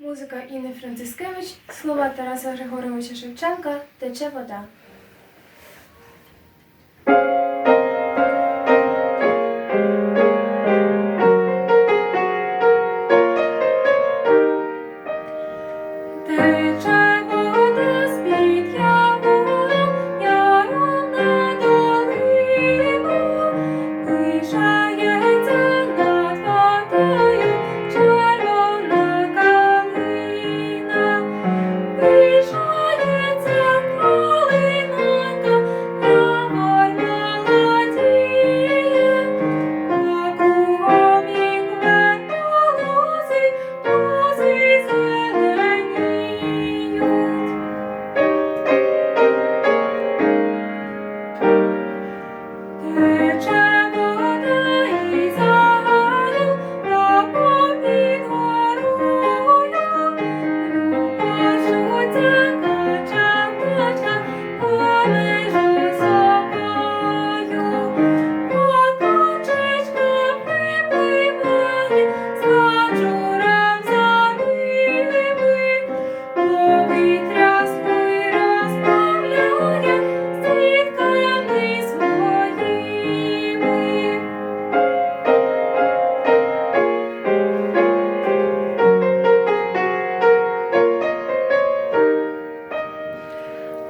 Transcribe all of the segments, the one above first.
Музика Інни Францискевич, слова Тараса Григоровича Шевченка Тече вода.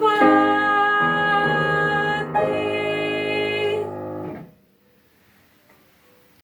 Bye.